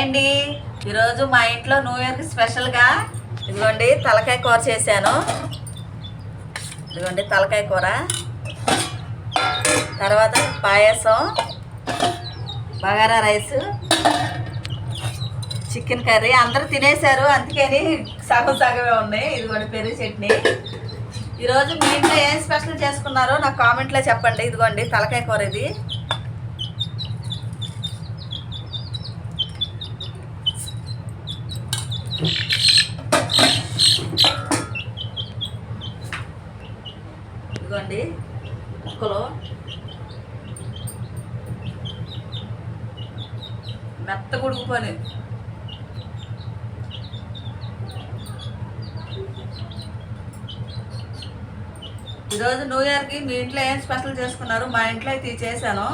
అండి. ఈరోజు మా ఇంట్లో న్యూ ఇయర్కి స్పెషల్గా ఇదిగోండి తలకాయ కూర చేశాను. ఇదిగోండి తలకాయ కూర. తర్వాత పాయసం బగారా రైస్ చికెన్ కర్రీ. అందరూ తినేశారు అందుకని సగం సగమే ఉన్నాయి. ఇదిగోండి పెరుగు చట్నీ. ఈరోజు మీ ఇంట్లో ఏం స్పెషల్ చేసుకున్నారో నాకు కామెంట్లో చెప్పండి. ఇదిగోండి తలకాయ కూర ఇది. ఇదిగోండి ముక్కలు. మెత్త ఉడుకుపోయి ఈరోజు న్యూ ఇయర్కి మీ ఇంట్లో ఏం స్పెషల్ చేసుకున్నారు? మా ఇంట్లో అయితే చేశాను.